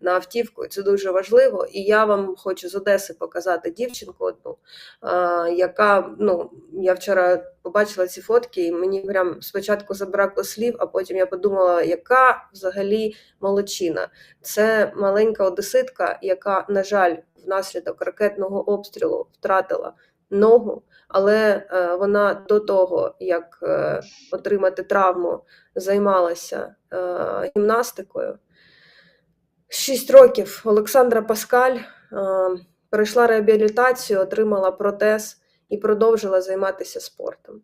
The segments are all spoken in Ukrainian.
на автівку. Це дуже важливо. І я вам хочу з Одеси показати дівчинку одну, яка ну я вчора побачила ці фотки, і мені прям спочатку забракло слів, а потім я подумала, яка взагалі молодчина. Це маленька одеситка, яка, на жаль, внаслідок ракетного обстрілу втратила ногу, але е, вона до того, як е, отримати травму, займалася е, гімнастикою. Шість років Олександра Паскаль е, пройшла реабілітацію, отримала протез і продовжила займатися спортом.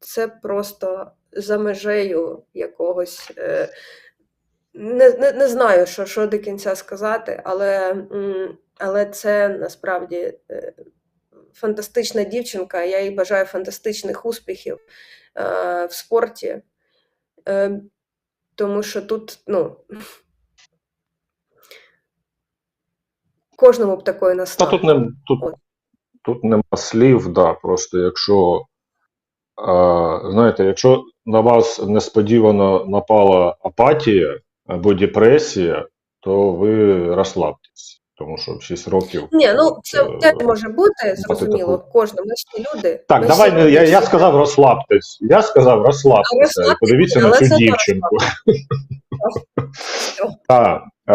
Це просто за межею якогось. Е, не, не, не знаю, що, що до кінця сказати, але, але це насправді е, фантастична дівчинка. Я їй бажаю фантастичних успіхів в спорті, тому що тут, ну. Кожному б такої Та тут не тут, тут нема слів, да. Просто якщо а, знаєте, якщо на вас несподівано напала апатія або депресія, то ви розслабтесь, тому що в 6 років. Ні, ну це е, теж може бути, зрозуміло, кожному. Ми всі люди. Так, ми давай всі я, я сказав розслабтесь. Я сказав розслабтеся. розслабтеся, Подивіться на цю дівчинку. Так, е,